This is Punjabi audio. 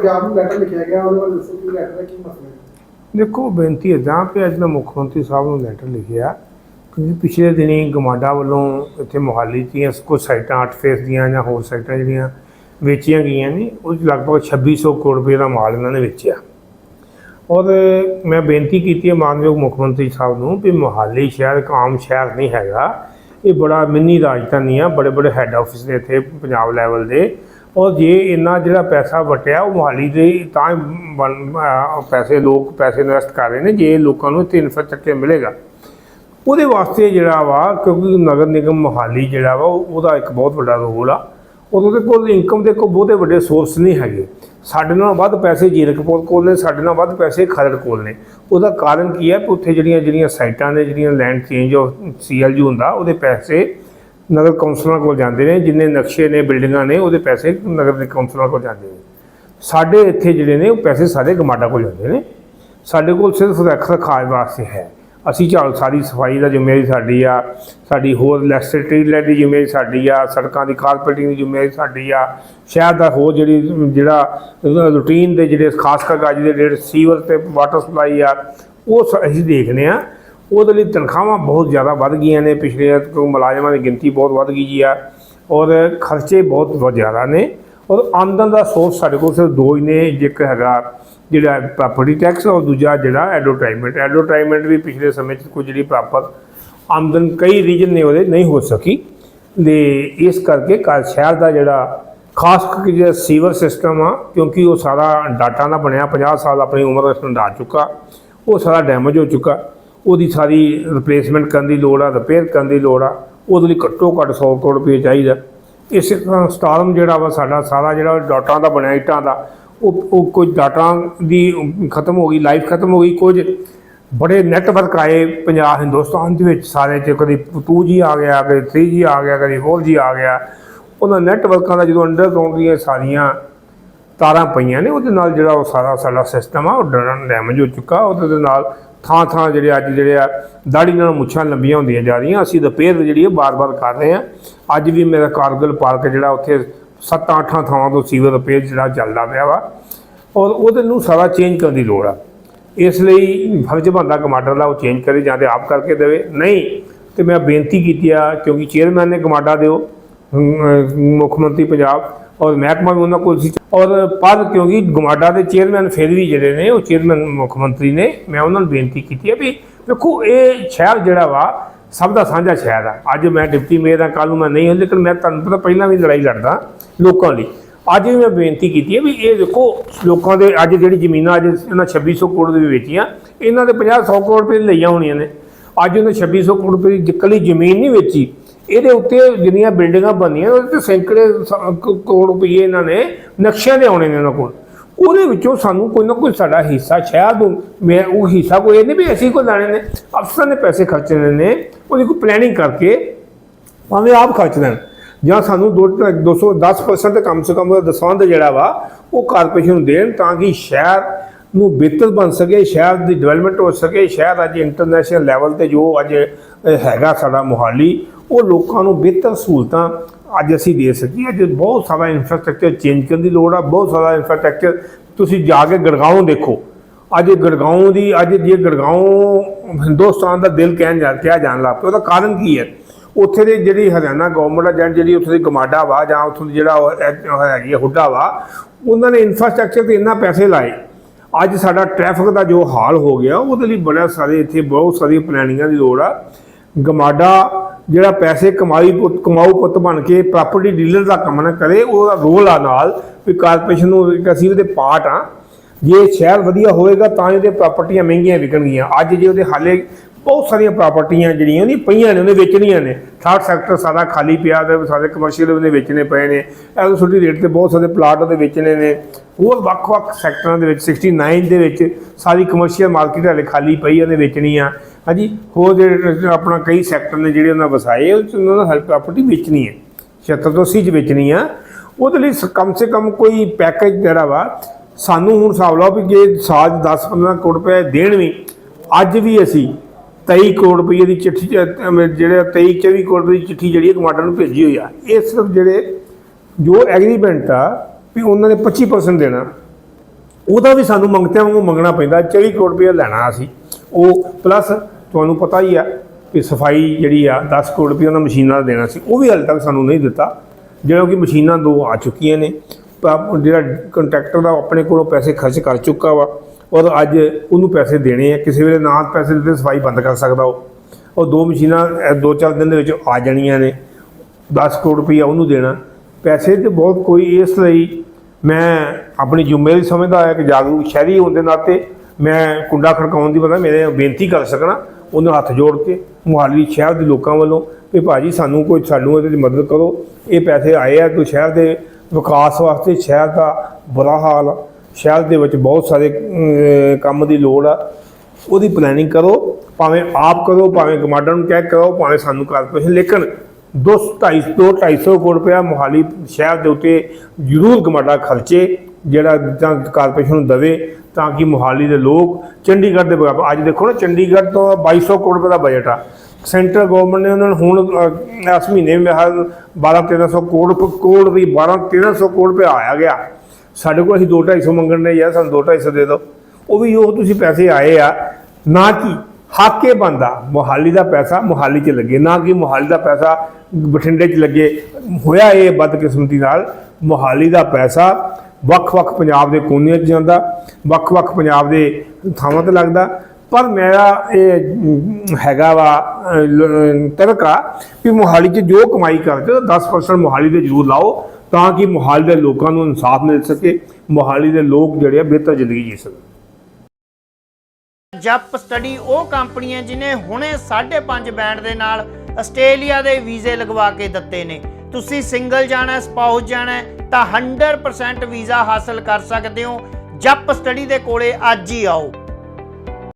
ਪੰਜਾਬ ਨੂੰ ਲੈਟਰ ਲਿਖਿਆ ਗਿਆ, ਉਹਦੇ ਬਾਰੇ ਦੱਸੋ ਕਿ ਲੈਟਰ ਦਾ ਕੀ ਮਸਲਾ ਹੈ? ਦੇਖੋ, ਬੇਨਤੀ ਇਦਾਂ ਕਿ ਅੱਜ ਮੈਂ ਮੁੱਖ ਮੰਤਰੀ ਸਾਹਿਬ ਨੂੰ ਲੈਟਰ ਲਿਖਿਆ, ਕਿਉਂਕਿ ਪਿਛਲੇ ਦਿਨੀ ਗਮਾਡਾ ਵੱਲੋਂ ਇੱਥੇ ਮੋਹਾਲੀ ਦੀਆਂ ਕੁਝ ਸਾਈਟਾਂ 8 ਫੇਸ ਦੀਆਂ ਜਾਂ ਹੋਰ ਸਾਈਟਾਂ ਜਿਹੜੀਆਂ ਵੇਚੀਆਂ ਗਈਆਂ ਨੇ, ਉਹ 'ਚ ਲਗਭਗ 2600 ਕਰੋੜ ਰੁਪਏ ਦਾ ਮਾਲ ਇਹਨਾਂ ਨੇ ਵੇਚਿਆ। ਔਰ ਮੈਂ ਬੇਨਤੀ ਕੀਤੀ ਹੈ ਮਾਨਯੋਗ ਮੁੱਖ ਮੰਤਰੀ ਸਾਹਿਬ ਨੂੰ ਵੀ ਮੋਹਾਲੀ ਸ਼ਹਿਰ ਇੱਕ ਆਮ ਸ਼ਹਿਰ ਨਹੀਂ ਹੈਗਾ, ਇਹ ਬੜਾ ਮਿੰਨੀ ਰਾਜਧਾਨੀ ਆ ਬੜੇ ਬੜੇ ਹੈੱਡ ਆਫਿਸ ਨੇ ਇੱਥੇ ਪੰਜਾਬ ਲੈਵਲ ਦੇ। ਔਰ ਜੇ ਇੰਨਾ ਜਿਹੜਾ ਪੈਸਾ ਵਟਿਆ, ਉਹ ਮੋਹਾਲੀ ਦੇ ਤਾਂ ਹੀ ਬਣ- ਪੈਸੇ ਲੋਕ ਪੈਸੇ ਇਨਵੈਸਟ ਕਰ ਰਹੇ ਨੇ, ਜੇ ਲੋਕਾਂ ਨੂੰ ਇੱਥੇ ਇਨਫਰਾਸਟ੍ਰਕਚਰ ਮਿਲੇਗਾ। ਉਹਦੇ ਵਾਸਤੇ ਜਿਹੜਾ ਵਾ, ਕਿਉਂਕਿ ਨਗਰ ਨਿਗਮ ਮੋਹਾਲੀ ਜਿਹੜਾ ਵਾ ਉਹਦਾ ਇੱਕ ਬਹੁਤ ਵੱਡਾ ਰੋਲ ਆ। ਔਰ ਉਹਦੇ ਕੋਲ ਇਨਕਮ ਦੇ ਕੋਲ ਬਹੁਤੇ ਵੱਡੇ ਸੋਰਸ ਨਹੀਂ ਹੈਗੇ। ਸਾਡੇ ਨਾਲ ਵੱਧ ਪੈਸੇ ਜੀਰਕਪੁਰ ਕੋਲ ਨੇ, ਸਾਡੇ ਨਾਲ ਵੱਧ ਪੈਸੇ ਖਰੜ ਕੋਲ ਨੇ। ਉਹਦਾ ਕਾਰਨ ਕੀ ਹੈ? ਕਿ ਉੱਥੇ ਜਿਹੜੀਆਂ ਜਿਹੜੀਆਂ ਸਾਈਟਾਂ ਨੇ, ਜਿਹੜੀਆਂ ਲੈਂਡ ਚੇਂਜ ਆਫ ਸੀਐਲਯੂ ਹੁੰਦਾ, ਉਹਦੇ ਪੈਸੇ ਨਗਰ ਕੌਂਸਲਰਾਂ ਕੋਲ ਜਾਂਦੇ ਨੇ, ਜਿੰਨੇ ਨਕਸ਼ੇ ਨੇ, ਬਿਲਡਿੰਗਾਂ ਨੇ, ਉਹਦੇ ਪੈਸੇ ਨਗਰ ਦੇ ਕੌਂਸਲਰਾਂ ਕੋਲ ਜਾਂਦੇ ਨੇ। ਸਾਡੇ ਇੱਥੇ ਜਿਹੜੇ ਨੇ, ਉਹ ਪੈਸੇ ਸਾਰੇ ਗਮਾਡਾ ਕੋਲ ਜਾਂਦੇ ਨੇ। ਸਾਡੇ ਕੋਲ ਸਿਰਫ ਰੱਖ ਰਖਾਅ ਵਾਸਤੇ ਹੈ। ਅਸੀਂ ਝਾੜੂ ਸਾਰੀ ਸਫ਼ਾਈ ਦਾ ਜ਼ਿੰਮੇਵਾਰੀ ਸਾਡੀ ਆ, ਸਾਡੀ ਹੋਰ ਲੈਸਟਰੀ ਲੈਟ ਦੀ ਜ਼ਿੰਮੇਵਾਰੀ ਸਾਡੀ ਆ, ਸੜਕਾਂ ਦੀ ਕਾਰਪੇਟਿੰਗ ਦੀ ਜ਼ਿੰਮੇਵਾਰੀ ਸਾਡੀ ਆ। ਸ਼ਹਿਰ ਦਾ ਹੋਰ ਜਿਹੜੀ, ਜਿਹੜਾ ਰੂਟੀਨ ਦੇ ਜਿਹੜੇ, ਖਾਸ ਕਰਕੇ ਅੱਜ ਦੇ ਡੇਟ ਸੀਵਰ ਤੇ ਵਾਟਰ ਸਪਲਾਈ ਆ, ਉਹ ਸ- ਅਸੀਂ ਦੇਖਦੇ ਆ ਉਹਦੇ ਲਈ ਤਨਖਾਹਾਂ ਬਹੁਤ ਜ਼ਿਆਦਾ ਵੱਧ ਗਈਆਂ ਨੇ, ਪਿਛਲੇ ਕੋਈ ਮੁਲਾਜ਼ਮਾਂ ਦੀ ਗਿਣਤੀ ਬਹੁਤ ਵੱਧ ਗਈ ਆ। ਔਰ ਖਰਚੇ ਬਹੁਤ ਬਹੁਤ ਜ਼ਿਆਦਾ ਨੇ। ਔਰ ਆਮਦਨ ਦਾ ਸੋਰਸ ਸਾਡੇ ਕੋਲ ਸਿਰਫ ਦੋ ਹੀ ਨੇ, ਇੱਕ ਹੈਗਾ ਜਿਹੜਾ ਪ੍ਰਾਪਰਟੀ ਟੈਕਸ ਔਰ ਦੂਜਾ ਜਿਹੜਾ ਐਡਵਰਟਾਈਜ਼ਮੈਂਟ ਐਡਵਰਟਾਈਜ਼ਮੈਂਟ ਵੀ ਪਿਛਲੇ ਸਮੇਂ 'ਚ ਕੋਈ ਜਿਹੜੀ ਪ੍ਰਾਪਤ ਆਮਦਨ ਕਈ ਰੀਜਨ ਨੇ ਉਹਦੇ, ਨਹੀਂ ਹੋ ਸਕੀ। ਤੇ ਇਸ ਕਰਕੇ ਕੱਲ ਸ਼ਹਿਰ ਦਾ ਜਿਹੜਾ ਖਾਸ ਕਰਕੇ ਜਿਹੜਾ ਸੀਵਰ ਸਿਸਟਮ ਆ, ਕਿਉਂਕਿ ਉਹ ਸਾਰਾ ਡਾਟਾ ਦਾ ਬਣਿਆ 50 ਸਾਲ ਆਪਣੀ ਉਮਰ ਵਿੱਚ ਹੰਢਾ ਚੁੱਕਾ, ਉਹ ਸਾਰਾ ਡੈਮੇਜ ਹੋ ਚੁੱਕਾ। ਉਹਦੀ ਸਾਰੀ ਰਿਪਲੇਸਮੈਂਟ ਕਰਨ ਦੀ ਲੋੜ ਆ ਰਿਪੇਅਰ ਕਰਨ ਦੀ ਲੋੜ ਆ, ਉਹਦੇ ਲਈ ਘੱਟੋ ਘੱਟ 100 ਕਰੋੜ ਰੁਪਏ ਚਾਹੀਦਾ। ਇਸੇ ਤਰ੍ਹਾਂ ਸਟਾਰਮ ਜਿਹੜਾ ਵਾ ਸਾਡਾ, ਸਾਰਾ ਜਿਹੜਾ ਡਾਟਾ ਦਾ ਬਣਿਆ, ਇੱਟਾਂ ਦਾ, ਉਹ ਉਹ ਕੁਝ ਡਾਟਾ ਦੀ ਖਤਮ ਹੋ ਗਈ, ਲਾਈਫ ਖਤਮ ਹੋ ਗਈ, ਕੁਝ ਬੜੇ ਨੈਟਵਰਕ ਆਏ ਪੰਜਾਬ, ਹਿੰਦੁਸਤਾਨ ਦੇ ਵਿੱਚ ਸਾਰੇ ਚ, ਕਦੀ 2G ਆ ਗਿਆ, ਕਦੀ 3G ਆ ਗਿਆ, ਕਦੀ 4G ਆ ਗਿਆ। ਉਹਨਾਂ ਨੈਟਵਰਕਾਂ ਦਾ ਜਦੋਂ ਅੰਡਰਗਰਾਉਂਡ ਦੀਆਂ ਸਾਰੀਆਂ ਤਾਰਾਂ ਪਈਆਂ ਨੇ, ਉਹਦੇ ਨਾਲ ਜਿਹੜਾ ਉਹ ਸਾਰਾ ਸਾਡਾ ਸਿਸਟਮ ਆ, ਉਹ ਡਰਨ ਡੈਮੇਜ ਹੋ ਚੁੱਕਾ। ਉਹਦੇ ਨਾਲ ਥਾਂ ਥਾਂ ਜਿਹੜੇ ਅੱਜ ਜਿਹੜੇ ਆ ਦਾੜੀ ਨਾਲ ਮੁੱਛਾਂ ਲੰਬੀਆਂ ਹੁੰਦੀਆਂ ਜਾ ਰਹੀਆਂ। ਅਸੀਂ ਰਿਪੇਅਰ ਜਿਹੜੀ ਹੈ ਬਾਰ-ਬਾਰ ਕਰ ਰਹੇ ਹਾਂ। ਅੱਜ ਵੀ ਮੇਰਾ ਕਾਰਗਲ ਪਾਰਕ ਜਿਹੜਾ ਉੱਥੇ 7-8 ਥਾਵਾਂ ਤੋਂ ਸੀਵਰ ਰਿਪੇਅਰ ਜਿਹੜਾ ਚੱਲਦਾ ਪਿਆ ਵਾ। ਔਰ ਉਹਦੇ ਨੂੰ ਸਾਰਾ ਚੇਂਜ ਕਰਨ ਦੀ ਲੋੜ ਆ। ਇਸ ਲਈ ਫਰਜ਼ ਬਣਦਾ ਕਮਾਂਡਰ ਦਾ ਉਹ ਚੇਂਜ ਕਰੇ ਜਾਂ ਤੇ ਆਪ ਕਰਕੇ ਦੇਵੇ। ਨਹੀਂ, ਤੇ ਮੈਂ ਬੇਨਤੀ ਕੀਤੀ ਆ, ਕਿਉਂਕਿ ਚੇਅਰਮੈਨ ਨੇ ਕਮਾਂਡਾ ਦਿਓ। ਮੁੱਖ ਮੰਤਰੀ ਪੰਜਾਬ ਔਰ ਮਹਿਕਮਾ ਵੀ ਉਹਨਾਂ ਕੋਲ ਸੀ। ਔਰ ਪਰ ਕਿਉਂਕਿ ਗਮਾਡਾ ਦੇ ਚੇਅਰਮੈਨ ਫਿਰ ਵੀ ਜਿਹੜੇ ਨੇ, ਉਹ ਚੇਅਰਮੈਨ ਮੁੱਖ ਮੰਤਰੀ ਨੇ, ਮੈਂ ਉਹਨਾਂ ਨੂੰ ਬੇਨਤੀ ਕੀਤੀ ਹੈ ਵੀ ਦੇਖੋ ਇਹ ਸ਼ਹਿਰ ਜਿਹੜਾ ਵਾ, ਸਭ ਦਾ ਸਾਂਝਾ ਸ਼ਹਿਰ ਆ। ਅੱਜ ਮੈਂ ਡਿਪਟੀ ਮੇਅਰ ਆ ਕੱਲ ਨੂੰ ਮੈਂ ਨਹੀਂ ਹਾਂ, ਲੇਕਿਨ ਮੈਂ ਤੁਹਾਨੂੰ ਪਤਾ ਪਹਿਲਾਂ ਵੀ ਲੜਾਈ ਲੜਦਾ ਲੋਕਾਂ ਲਈ। ਅੱਜ ਵੀ ਮੈਂ ਬੇਨਤੀ ਕੀਤੀ ਹੈ ਵੀ ਇਹ ਦੇਖੋ, ਲੋਕਾਂ ਦੇ ਅੱਜ ਜਿਹੜੀ ਜ਼ਮੀਨਾਂ ਅੱਜ ਇਹਨਾਂ 2600 ਕਰੋੜ ਦੇ ਵੇਚੀਆਂ, ਇਹਨਾਂ ਦੇ 50 100 ਕਰੋੜ ਰੁਪਏ ਲਈਆਂ ਹੋਣੀਆਂ ਨੇ। ਅੱਜ ਉਹਨਾਂ 2600 ਕਰੋੜ ਰੁਪਏ ਦੀ ਇਕੱਲੀ ਜ਼ਮੀਨ ਨਹੀਂ ਵੇਚੀ। ਇਹਦੇ ਉੱਤੇ ਜਿੰਨੀਆਂ ਬਿਲਡਿੰਗਾਂ ਬਣੀਆਂ, ਉਹਦੇ ਤੇ ਸੈਂਕੜੇ ਕਰੋੜ ਰੁਪਏ ਇਹਨਾਂ ਨੇ ਨਕਸ਼ਿਆਂ ਦੇ ਆਉਣੇ ਨੇ ਉਹਨਾਂ ਕੋਲ। ਉਹਦੇ ਵਿੱਚੋਂ ਸਾਨੂੰ ਕੋਈ ਨਾ ਕੋਈ ਸਾਡਾ ਹਿੱਸਾ ਸ਼ਾਇਦ ਉਹ- ਮੈਂ ਉਹ ਹਿੱਸਾ ਕੋਈ ਇਹ ਨਹੀਂ ਵੀ ਅਸੀਂ ਕੋ ਲੈਣੇ ਨੇ, ਅਫਸਰ ਨੇ ਪੈਸੇ ਖਰਚਣੇ ਨੇ ਉਹਦੀ ਕੋਈ ਪਲੈਨਿੰਗ ਕਰਕੇ ਭਾਵੇਂ ਆਪ ਖਰਚ ਦੇਣ ਜਾਂ ਸਾਨੂੰ 210% ਤੇ ਕਮ ਸੇ ਕਮ ਉਹਦਾ ਦਸਵੰਧ ਜਿਹੜਾ ਵਾ, ਉਹ ਕਾਰਪੋਰੇਸ਼ਨ ਨੂੰ ਦੇਣ ਤਾਂ ਕਿ ਸ਼ਹਿਰ ਨੂੰ ਬਿਹਤਰ ਬਣ ਸਕੇ, ਸ਼ਹਿਰ ਦੀ ਡਿਵੈਲਪਮੈਂਟ ਹੋ ਸਕੇ, ਸ਼ਹਿਰ ਅੱਜ ਇੰਟਰਨੈਸ਼ਨਲ ਲੈਵਲ ਤੇ ਜੋ ਅੱਜ ਹੈਗਾ ਸਾਡਾ ਮੋਹਾਲੀ, ਉਹ ਲੋਕਾਂ ਨੂੰ ਬਿਹਤਰ ਸਹੂਲਤਾਂ ਅੱਜ ਅਸੀਂ ਦੇ ਸਕੀਏ। ਅੱਜ ਬਹੁਤ ਸਾਰਾ ਇਨਫਰਾਸਟ੍ਰਕਚਰ ਚੇਂਜ ਕਰਨ ਦੀ ਲੋੜ ਆ, ਬਹੁਤ ਸਾਰਾ ਇਨਫਰਾਸਟ੍ਰਕਚਰ ਤੁਸੀਂ ਜਾ ਕੇ ਗੜਗਾਉਂ ਦੇਖੋ। ਅੱਜ ਗੜਗਾਉਂ ਦੀ, ਅੱਜ ਜੇ ਗੜਗਾਉਂ ਹਿੰਦੁਸਤਾਨ ਦਾ ਦਿਲ ਕਹਿਣ ਜਾ, ਕਿਹਾ ਜਾਣ ਲੱਗ ਪਿਆ, ਉਹਦਾ ਕਾਰਨ ਕੀ ਹੈ? ਉੱਥੇ ਦੀ ਜਿਹੜੀ ਹਰਿਆਣਾ ਗਵਰਨਮੈਂਟ ਆ ਜਾਂ ਜਿਹੜੀ ਉੱਥੇ ਦੀ ਗਮਾਡਾ ਵਾ ਜਾਂ ਉੱਥੋਂ ਦੀ ਜਿਹੜਾ ਉਹ ਹੈਗੀ ਆ ਹੁੱਡਾ ਵਾ, ਉਹਨਾਂ ਨੇ ਇਨਫਰਾਸਟ੍ਰਕਚਰ ਤੇ ਇੰਨਾ ਪੈਸੇ ਲਾਏ। ਅੱਜ ਸਾਡਾ ਟ੍ਰੈਫਿਕ ਦਾ ਜੋ ਹਾਲ ਹੋ ਗਿਆ, ਉਹਦੇ ਲਈ ਬੜਾ ਸਾਰੇ ਇੱਥੇ ਬਹੁਤ ਸਾਰੀਆਂ ਪਲੈਨਿੰਗਾਂ ਦੀ ਲੋੜ ਆ। ਗਮਾਡਾ ਜਿਹੜਾ ਪੈਸੇ ਕਮਾਈ ਪੁੱਤ, ਕਮਾਊ ਪੁੱਤ ਬਣ ਕੇ ਪ੍ਰਾਪਰਟੀ ਡੀਲਰ ਦਾ ਕੰਮ ਨਾ ਕਰੇ, ਉਹਦਾ ਰੋਲ ਆ ਨਾਲ, ਵੀ ਕਾਰਪੋਰੇਸ਼ਨ ਨੂੰ ਇੱਕ ਅਸੀਂ ਉਹਦੇ ਪਾਰਟ ਆ। ਜੇ ਸ਼ਹਿਰ ਵਧੀਆ ਹੋਏਗਾ ਤਾਂ ਇਹਦੇ ਪ੍ਰਾਪਰਟੀਆਂ ਮਹਿੰਗੀਆਂ ਵਿਕਣਗੀਆਂ। ਅੱਜ ਜੇ ਉਹਦੇ ਹਾਲੇ ਬਹੁਤ ਸਾਰੀਆਂ ਪ੍ਰਾਪਰਟੀਆਂ ਜਿਹੜੀਆਂ ਉਹਦੀ ਪਈਆਂ ਨੇ, ਉਹਨੇ ਵੇਚਣੀਆਂ ਨੇ। ਥਰਡ ਸੈਕਟਰ ਸਾਰਾ ਖਾਲੀ ਪਿਆ ਤੇ ਸਾਰੇ ਕਮਰਸ਼ੀਅਲ ਉਹਨੇ ਵੇਚਣੇ ਪਏ ਨੇ। ਐਸੋਸਿਟੀ ਰੇਟ ਤੇ ਬਹੁਤ ਸਾਰੇ ਪਲਾਟ ਉਹਦੇ ਵੇਚਣੇ ਨੇ। ਹੋਰ ਵੱਖ-ਵੱਖ ਸੈਕਟਰਾਂ ਦੇ ਵਿੱਚ 69 ਦੇ ਵਿੱਚ ਸਾਰੀ ਕਮਰਸ਼ੀਅਲ ਮਾਰਕੀਟ ਹਲੇ ਖਾਲੀ ਪਈ ਉਹਨੇ ਵੇਚਣੀ ਆ ਹਾਂਜੀ, ਹੋਰ ਜਿਹੜੇ ਆਪਣਾ ਕਈ ਸੈਕਟਰ ਨੇ ਜਿਹੜੇ ਉਹਨਾਂ ਵਸਾਏ, ਉਹ 'ਚ ਉਹਨਾਂ ਦਾ ਹਰ ਪ੍ਰਾਪਰਟੀ ਵੇਚਣੀ ਹੈ। 76 ਤੋਂ 80 ਚ ਵੇਚਣੀ ਆ। ਉਹਦੇ ਲਈ ਸ- ਕਮ ਸੇ ਕਮ ਕੋਈ ਪੈਕੇਜ ਜਿਹੜਾ ਵਾ ਸਾਨੂੰ ਹੁਣ ਹਿਸਾਬ ਲਾਓ ਵੀ ਜੇ ਸਾਜ 10-15 ਕਰੋੜ ਰੁਪਏ ਦੇਣ ਵੀ ਅੱਜ ਵੀ ਅਸੀਂ 23 ਕਰੋੜ ਰੁਪਏ ਦੀ ਚਿੱਠੀ ਚ- ਜਿਹੜੇ 23-24 ਕਰੋੜ ਰੁਪਏ ਦੀ ਚਿੱਠੀ ਜਿਹੜੀ ਟਮਾਟਰ ਨੂੰ ਭੇਜੀ ਹੋਈ ਆ, ਇਹ ਸਿਰਫ ਜਿਹੜੇ ਜੋ ਐਗਰੀਮੈਂਟ ਆ ਵੀ ਉਹਨਾਂ ਨੇ 25% ਦੇਣਾ, ਉਹਦਾ ਵੀ ਸਾਨੂੰ ਮੰਗਤਿਆਂ ਵਾਂਗੂ ਮੰਗਣਾ ਪੈਂਦਾ 24 ਕਰੋੜ ਰੁਪਏ ਲੈਣਾ ਅਸੀਂ। ਉਹ ਪਲੱਸ ਤੁਹਾਨੂੰ ਪਤਾ ਹੀ ਆ ਕਿ ਸਫ਼ਾਈ ਜਿਹੜੀ ਆ 10 ਕਰੋੜ ਰੁਪਏ ਉਹਨਾਂ ਮਸ਼ੀਨਾਂ ਦਾ ਦੇਣਾ ਸੀ, ਉਹ ਵੀ ਹਾਲੇ ਤੱਕ ਸਾਨੂੰ ਨਹੀਂ ਦਿੱਤਾ। ਜਿਹੜਾ ਕਿ ਮਸ਼ੀਨਾਂ ਦੋ ਆ ਚੁੱਕੀਆਂ ਨੇ ਜਿਹੜਾ ਕੰਟਰੈਕਟਰ ਦਾ ਆਪਣੇ ਕੋਲੋਂ ਪੈਸੇ ਖਰਚ ਕਰ ਚੁੱਕਾ ਵਾ। ਔਰ ਅੱਜ ਉਹਨੂੰ ਪੈਸੇ ਦੇਣੇ ਆ। ਕਿਸੇ ਵੇਲੇ ਨਾ ਪੈਸੇ ਦਿੱਤੇ ਸਫ਼ਾਈ ਬੰਦ ਕਰ ਸਕਦਾ ਉਹ। ਔਰ ਦੋ ਮਸ਼ੀਨਾਂ ਦੋ ਚਾਰ ਦਿਨ ਦੇ ਵਿੱਚ ਆ ਜਾਣੀਆਂ ਨੇ। 10 ਕਰੋੜ ਰੁਪਈਆ ਉਹਨੂੰ ਦੇਣਾ। ਪੈਸੇ ਤੇ ਬਹੁਤ ਕੋਈ ਇਸ ਲਈ ਮੈਂ ਆਪਣੀ ਜ਼ਿੰਮੇਵਾਰੀ ਸਮਝਦਾ ਹਾਂ ਕਿ ਜਾਗਰੂਕ ਸ਼ਹਿਰੀ ਹੋਣ ਦੇ ਨਾਤੇ ਮੈਂ ਕੁੰਡਾ ਖੜਕਾਉਣ ਦੀ ਬਦਲਾ ਮੇਰੇ ਬੇਨਤੀ ਕਰ ਸਕਣਾ, ਉਹਨੂੰ ਹੱਥ ਜੋੜ ਕੇ ਮੁਹਾਲੀ ਸ਼ਹਿਰ ਦੇ ਲੋਕਾਂ ਵੱਲੋਂ ਵੀ ਭਾਜੀ ਸਾਨੂੰ ਕੋਈ, ਸਾਨੂੰ ਇਹਦੇ 'ਚ ਮਦਦ ਕਰੋ। ਇਹ ਪੈਸੇ ਆਏ ਆ, ਕੋਈ ਸ਼ਹਿਰ ਦੇ ਵਿਕਾਸ ਵਾਸਤੇ ਸ਼ਹਿਰ ਦਾ ਬੁਰਾ ਹਾਲ ਆ। ਸ਼ਹਿਰ ਦੇ ਵਿੱਚ ਬਹੁਤ ਸਾਰੇ ਕੰਮ ਦੀ ਲੋੜ ਆ ਉਹਦੀ ਪਲੈਨਿੰਗ ਕਰੋ, ਭਾਵੇਂ ਆਪ ਕਰੋ, ਭਾਵੇਂ ਗਮਾਡਾ ਨੂੰ ਕਹਿ ਕਰੋ, ਭਾਵੇਂ ਸਾਨੂੰ ਕਾਰਪੋਰੇਸ਼ਨ ਲੇਕਿਨ ਦੋ ਢਾਈ ਦੋ ਢਾਈ ਸੌ ਕਰੋੜ ਰੁਪਇਆ ਮੋਹਾਲੀ ਸ਼ਹਿਰ ਦੇ ਉੱਤੇ ਜ਼ਰੂਰ ਗਮਾਡਾ ਖਰਚੇ, ਜਿਹੜਾ ਜਾਂ ਕਾਰਪੋਰੇਸ਼ਨ ਨੂੰ ਦਵੇ ਤਾਂ ਕਿ ਮੋਹਾਲੀ ਦੇ ਲੋਕ ਚੰਡੀਗੜ੍ਹ ਦੇ ਬਰਾਬਰ, ਅੱਜ ਦੇਖੋ ਨਾ, ਚੰਡੀਗੜ੍ਹ ਤੋਂ 2200 ਕਰੋੜ ਰੁਪਏ ਦਾ ਬਜਟ ਆ ਸੈਂਟਰ ਗਵਰਨਮੈਂਟ ਨੇ ਉਹਨਾਂ ਨੂੰ ਹੁਣ ਇਸ ਮਹੀਨੇ ਵਿੱਚ ਹਾਲ 12 1300 ਕਰੋੜ ਕਰੋੜ ਵੀ 12 1300 ਕਰੋੜ ਰੁਪਏ ਆਇਆ ਗਿਆ। ਸਾਡੇ ਕੋਲ ਅਸੀਂ 2 250 ਮੰਗਣ ਦੇ ਯਾਰ ਸਾਨੂੰ 2 250 ਦੇ ਦਿਓ। ਉਹ ਵੀ ਉਹ ਤੁਸੀਂ ਪੈਸੇ ਆਏ ਆ, ਨਾ ਕਿ ਹਾਕੇ ਬੰਦਾ, ਮੋਹਾਲੀ ਦਾ ਪੈਸਾ ਮੋਹਾਲੀ 'ਚ ਲੱਗੇ, ਨਾ ਕਿ ਮੋਹਾਲੀ ਦਾ ਪੈਸਾ ਬਠਿੰਡੇ 'ਚ ਲੱਗੇ। ਹੋਇਆ ਇਹ ਬਦਕਿਸਮਤੀ ਨਾਲ, ਮੋਹਾਲੀ ਦਾ ਪੈਸਾ ਵੱਖ-ਵੱਖ ਪੰਜਾਬ ਦੇ ਕੋਨਿਆਂ 'ਚ ਜਾਂਦਾ, ਵੱਖ-ਵੱਖ ਪੰਜਾਬ ਦੇ ਥਾਵਾਂ ਤੇ ਲੱਗਦਾ। ਪਰ ਮੇਰਾ ਇਹ ਹੈਗਾ ਵਾ ਅ, ਲ- ਤਰਕਾ ਵੀ ਮੋਹਾਲੀ 'ਚ ਜੋ ਕਮਾਈ ਕਰਦੇ ਹੋ 10% ਮੋਹਾਲੀ ਦੇ ਜ਼ਰੂਰ ਲਾਓ ਤਾਂ ਕਿ ਮੋਹਾਲੀ ਦੇ ਲੋਕਾਂ ਨੂੰ ਇਨਸਾਫ ਮਿਲ ਸਕੇ ਮੋਹਾਲੀ ਦੇ ਲੋਕ ਜਿਹੜੇ ਆ ਬਿਹਤਰ ਜ਼ਿੰਦਗੀ ਜੀ ਸਕਣ। ਜਪ ਸਟੱਡੀ ਉਹ ਕੰਪਨੀ ਹੈ ਜਿਨੇ ਹੁਣੇ 5.5 ਬੈਂਡ ਦੇ ਨਾਲ ਆਸਟ੍ਰੇਲੀਆ ਦੇ ਵੀਜ਼ੇ ਲਗਵਾ ਕੇ ਦਿੱਤੇ ਨੇ। ਤੁਸੀਂ ਸਿੰਗਲ ਜਾਣਾ ਸਪਾਊਸ ਜਾਣਾ ਹੈ ਤਾਂ 100% ਵੀਜ਼ਾ ਹਾਸਲ ਕਰ ਸਕਦੇ ਹੋ। ਜਪ ਸਟੱਡੀ ਦੇ ਕੋਲੇ ਅੱਜ ਹੀ ਆਓ।